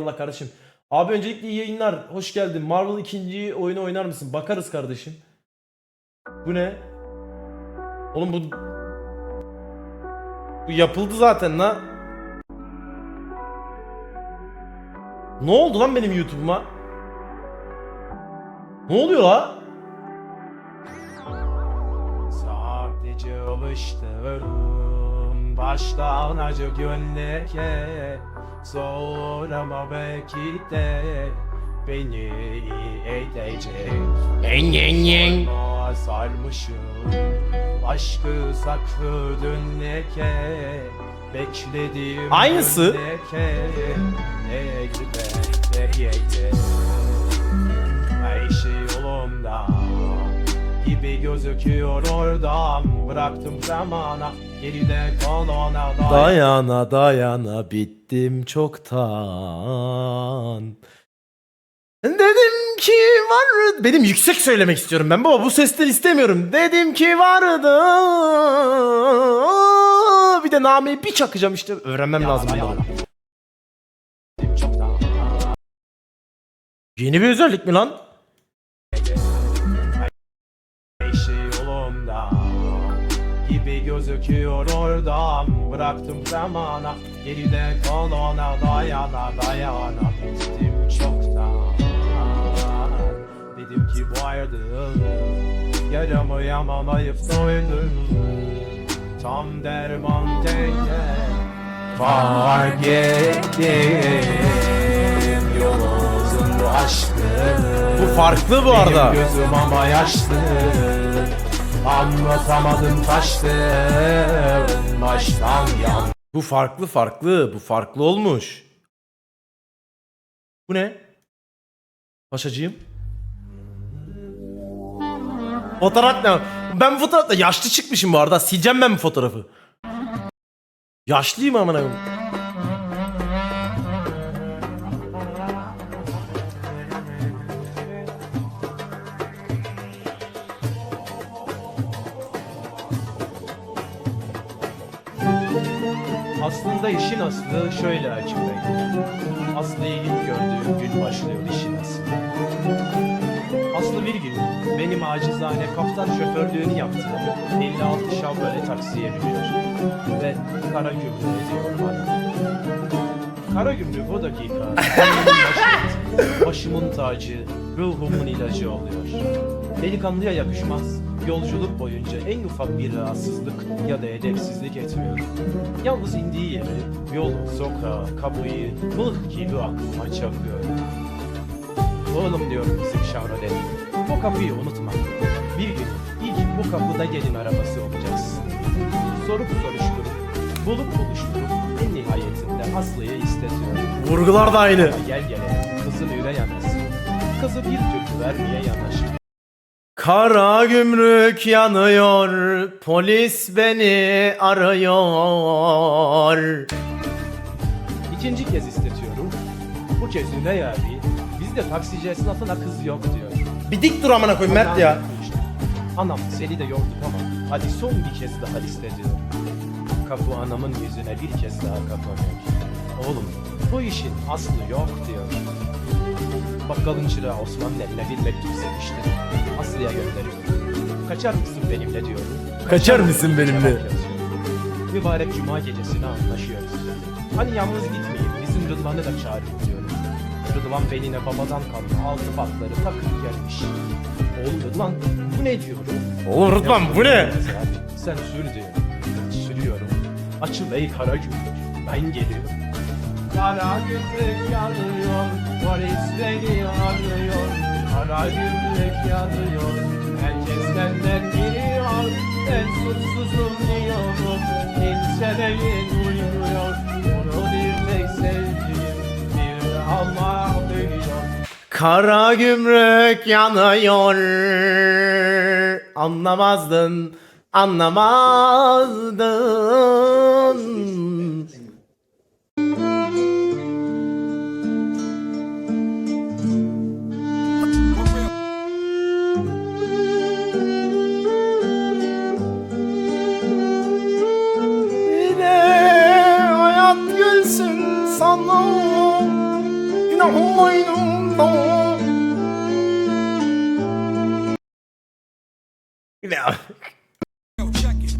Allah kardeşim. Abi öncelikle iyi yayınlar. Hoş geldin. Marvel ikinci oyunu oynar mısın? Bakarız kardeşim. Bu ne? Oğlum bu... Bu yapıldı zaten la. Ne oldu lan benim YouTube'uma? Ne oluyor la? Sadece alıştım baştan acı gönleke Zorlama belki de beni iyi edecek Yen yen yen. Sorma sarmışım aşkı saklı dönleke Beklediğim Aynısı. dönleke Ne gibi ne yedi Her şey yolunda gibi gözüküyor oradan Bıraktım zamana geride kalana dair Dayana dayana bittim çoktan. Dedim ki var benim yüksek söylemek istiyorum ben baba bu sesleri istemiyorum. Dedim ki vardı. Bir de nameyi bir çakacağım işte öğrenmem lazım bunları. Yeni bir özellik mi lan? Gözüküyor oradan. Bıraktım zamana geride kalana dayana dayana. Bittim çoktan. Dedim ki vardı Yaramı yamalayıp doydum Tam derman denge Fark ettim. Yol uzun aşkı Bu farklı bu arada. benim gözüm ama yaşlı Anlatamadım taştı Baştan yan Bu farklı farklı bu farklı olmuş. Bu ne? Paşacığım. Fotoğraf ne? Ben bu fotoğrafta yaşlı çıkmışım bu arada. Sileceğim ben bu fotoğrafı. Yaşlıyım amına koyayım. Aslında işin aslı şöyle açıklayayım. Aslı'yı ilk gördüğüm gün başlıyor işin aslı Aslı bir gün benim acizane kaptan şoförlüğünü yaptı. 56 şavböyle taksiye biniyor. Ve kara gümrüğü diyor bana. Kara gümrük bu dakika başımın tacı, ruhumun ilacı oluyor. Delikanlıya yakışmaz. Yolculuk boyunca en ufak bir rahatsızlık ya da edepsizlik etmiyor. Yalnız indiği yeri, yolu, sokağı, kapıyı mıh gibi aklıma çakıyor. Oğlum diyor bizim Şahrodet, bu kapıyı unutma. Bir gün ilk bu kapıda gelin arabası olacaksın. Sorup soruşturup, bulup buluşturup en nihayetinde Aslı'yı istetiyor. Vurgular da aynı. Gel gele kızın üvey annesi. Kızı bir türlü vermeye yanaşıyor. Kara gümrük yanıyor. Polis beni arıyor. İkinci kez istetiyorum. Bu kez üvey abi bizde taksici esnafına kız yok diyor. Bir dik dur amına koyayım Mert ya. Anam seni de yorduk ama hadi son bir kez daha iste diyor. Kapı anamın yüzüne bir kez daha kapanıyor. Oğlum bu işin aslı yok diyor. Bakkalın çırağı Osman'ın eline bir mektup sevmişti. Aslı'ya gönderiyor. Kaçar mısın benimle diyorum. Kaçar mısın benimle? Mübarek cuma gecesine anlaşıyoruz. Hani yalnız gitmeyeyim bizim Rıdvan'ı da çağırayım diyorum. Rıdvan beline babadan kalma altı patları takıp gelmiş. Oğlum Rıdvan bu ne diyorum? Oğlum Rıdvan bu ne? Sen sür diyor. Sürüyorum. Açıl ey kara gümrük. Ben geliyorum. Kara gümrük yanıyor. Polis beni arıyor. Kara gümrük yanıyor. Herkes benden geliyor. Ben suçsuzum diyorum. Kimse beni duymuyor. Onu bir tek sevdiğim bir Allah duyuyor. Kara gümrük yanıyor. Anlamazdın, anlamazdın.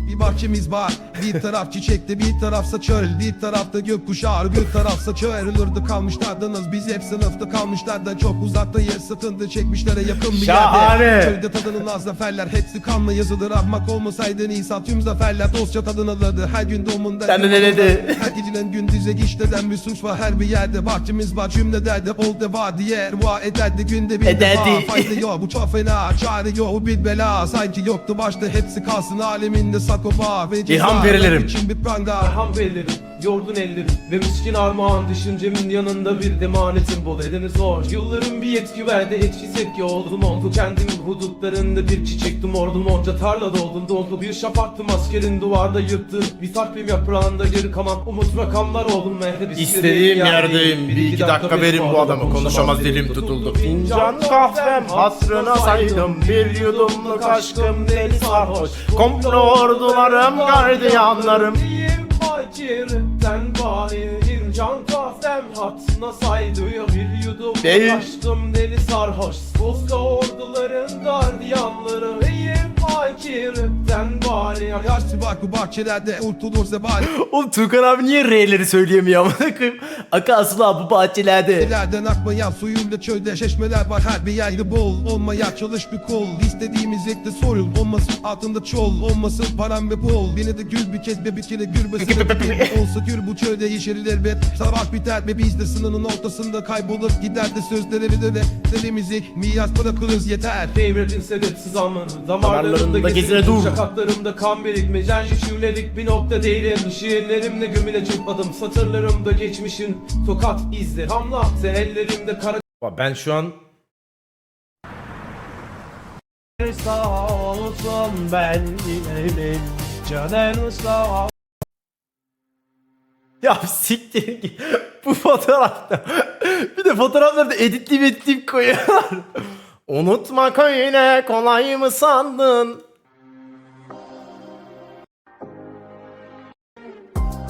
Bir bahçemiz var. Bir taraf çiçekli bir tarafsa çöl. Bir tarafta gökkuşağı bir tarafsa çöl. Ayrılırdı kalmışlardınız biz hep sınıfta kalmışlardan Çok uzakta yer satındı çekmişlere yakın bir Şahane. yerde Köyde tadınılan zaferler hepsi kanla yazılır. Ahmak olmasaydı Nisan tüm zaferler dostça tadını alırdı Her gün doğumunda Sen de ne dedi? Her gecenin gündüze işleden bir suç var. Her bir yerde Bahçemiz var cümle derdi ol deva diye Rua ederdi. Günde bir Ederdi. defa Fayda yok. Bu çok fena çare yok. Bir bela Sanki yoktu başta. Hepsi kalsın aleminde sakopa ve. İlham verilerim. için bir yordun ellerim Ve miskin armağan düşüncemin yanında bir demanetim bol edeni zor Yılların bir yetki verdi etkisiz etki oldum oldu Kendimin hudutlarında bir çiçektim ordum Onca tarlada oldum doldu bir şapaktım askerin duvarda yırttığım Bir takvim yaprağında geri kalan umut rakamlar oldum mehre İstediğim yerdeyim. Bir iki dakika verin bu adamı. Konuşamaz dilim tutuldu. Fincan kahvem hatrına saydım. Bir yudumluk aşkım deli sarhoş. Komplo ordularım, gardiyanlarım. Diyeyim fakirimden bari İncan kahvem hatına saydı Bir yudum Değil. açtım deli sarhoş Bozda orduların gardiyanları fakirimden bari Yaşlı bak bu bahçelerde Oğlum Tuğkan abi niye R'leri söyleyemiyor amına koyayım? Aka asla bu bahçelerde. Ileriden akmayan suyuyla çölde şeşmeler var. Her bir yerde bol Olmaya çalış bir kol. İstediğimiz ekte sorul Olmasın altında çol. Olmasın param ve bol. Beni de gül bir kez be bir kere bir Olsa gül bu çölde yeşerir elbet Savaş biter ve biz de sınırın ortasında kaybolur. Gider de sözleri de de Delimizi miyas bırakırız yeter. Devretin sebepsiz Damarlarında Damarlarımda gezine dur. Şakaklarımda kan birikme Cenci şivledik bir nokta değilim. Şiirlerimle gömüle çıkmadım Satırlarımda geçmişin tokat izleri. Hamla sen ellerimde kara Ben şu an Sağ olsun ben dilerim Canın sağ Ya siktir git. Bu fotoğrafta. bir de fotoğraflarda editleyip editleyip koyuyorlar. Unutmak öyle kolay mı sandın?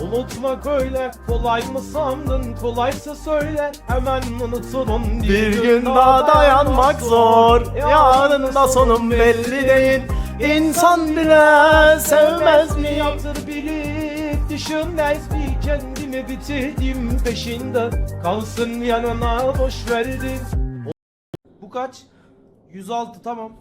Unutmak öyle kolay mı sandın Kolaysa söyle hemen unuturum Bir gün daha dayanmak zor. Yarın da sonum belli değil. İnsan bile sevmez mi? Yaptır bilip düşünmez bir kendimi bitirdim peşinde? Kalsın yanına boş verdim Bu kaç? 106 tamam